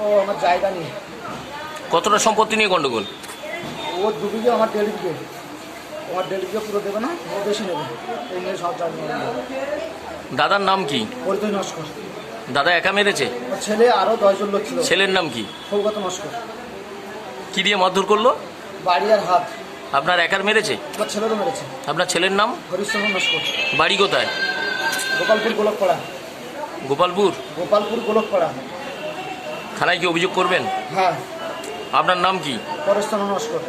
ও আমার জায়গা নেই। কতটা সম্পত্তি নিয়ে গন্ডগোল? ও দু বিঘে আমার দেড় বিঘে। আমার দেড় বিঘে পুরো দেবে না? ও বেশি নেবে। এই নিয়ে সব দাদার নাম কি? পরিচয় নস্কর। দাদা একা মেরেছে? ছেলে আরও দশজন লোক ছিল। ছেলের নাম কি? সৌগত নস্কর। কি দিয়ে মারধর করল? বাড়ি আর হাত। আপনার একার মেরেছে? ছেলেরও মেরেছে। আপনার ছেলের নাম? হরিশ্চন্দ্র নস্কর। বাড়ি কোথায়? গোপালপুর গোলকপাড়া। গোপালপুর? গোপালপুর গোলকপাড়া। থানায় কি অভিযোগ করবেন? হ্যাঁ। আপনার নাম কি? পরেশচন্দ্র নস্কর।